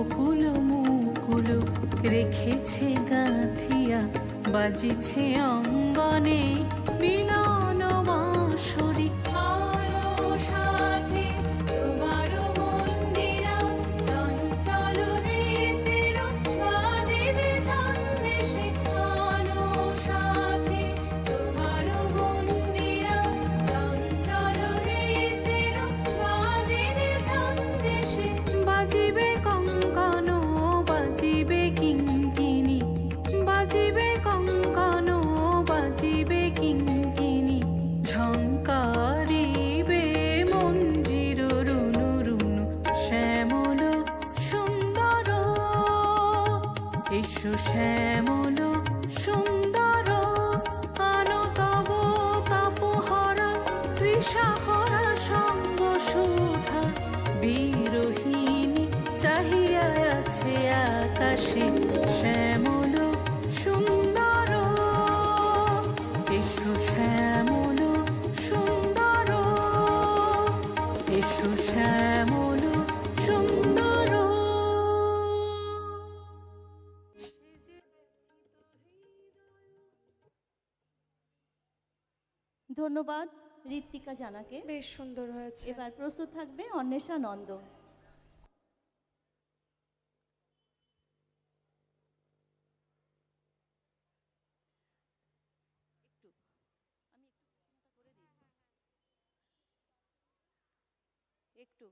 বকুল মুকুল রেখেছে গাঁথিয়া বাজিছে অঙ্গনে মিলন। no ধন্যবাদ ঋত্বিকা জানাকে। বেশ সুন্দর হয়েছে। এবার প্রস্তুত থাকবে অন্বেষা নন্দ। একটু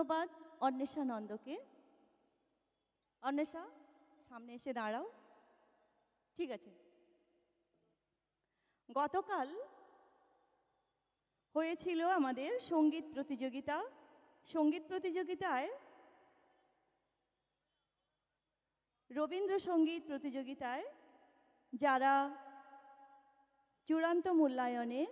ধন্যবাদ, অন্বেষা নন্দকে। অন্বেষা, সামনে এসে দাঁড়াও। ঠিক আছে। গতকাল হয়েছিল আমাদের সংগীত প্রতিযোগিতা। সংগীত প্রতিযোগিতায় রবীন্দ্রসঙ্গীত প্রতিযোগিতায় যারা চূড়ান্ত মূল্যায়নে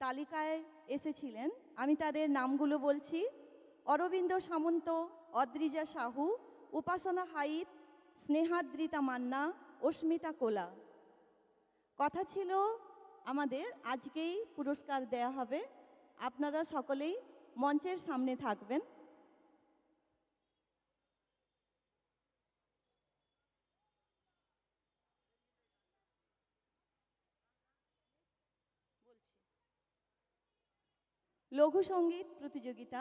তালিকায় এসেছিলেন, আমি তাদের নামগুলো বলছি। অরবিন্দ সামন্ত, অদ্রিজা সাহু, উপাসনা হাইত, স্নেহাদ্রিতা মান্না, অস্মিতা কোলা। কথা ছিল আমাদের আজকেই পুরস্কার দেয়া হবে। আপনারা সকলেই মঞ্চের সামনে থাকবেন। লঘু সংগীত প্রতিযোগিতা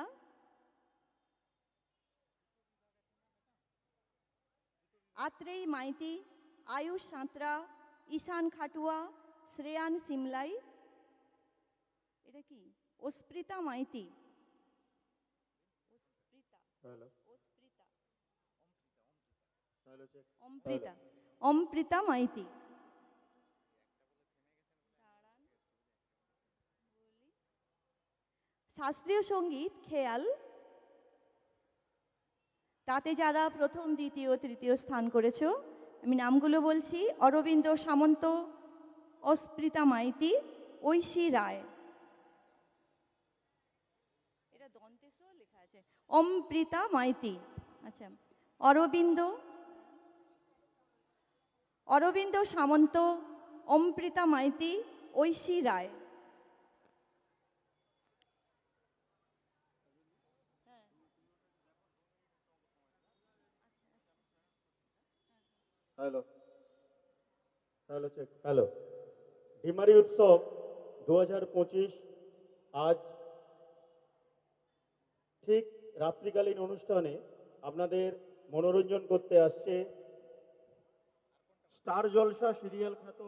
আত্রেই মাইতি আয়ুষ সাঁতরা ঈশান খাটুয়া শ্রেয়ান সিমলাই। এটা কি? অস্পৃতা মাইতি। অম্প্রিতা। অম্প্রিতা মাইতি। শাস্ত্রীয় সংগীত খেয়াল। তাতে যারা প্রথম, দ্বিতীয়, তৃতীয় স্থান করেছ, আমি নামগুলো বলছি। অরবিন্দ সামন্ত অস্প্রিতা মাইতি, ঐশী রায়। এটা দন্তেশ লেখা আছে। অম্প্রিতা মাইতি। আচ্ছা Arabinda Arabinda Samanta Amprita Maiti, Aishi Roy. Hello. Hello check hello. Dimari উৎসব দু হাজার পঁচিশ আজ ঠিক রাত্রিকালীন অনুষ্ঠানে আপনাদের মনোরঞ্জন করতে আসছে স্টার জলসা সিরিয়াল খ্যাত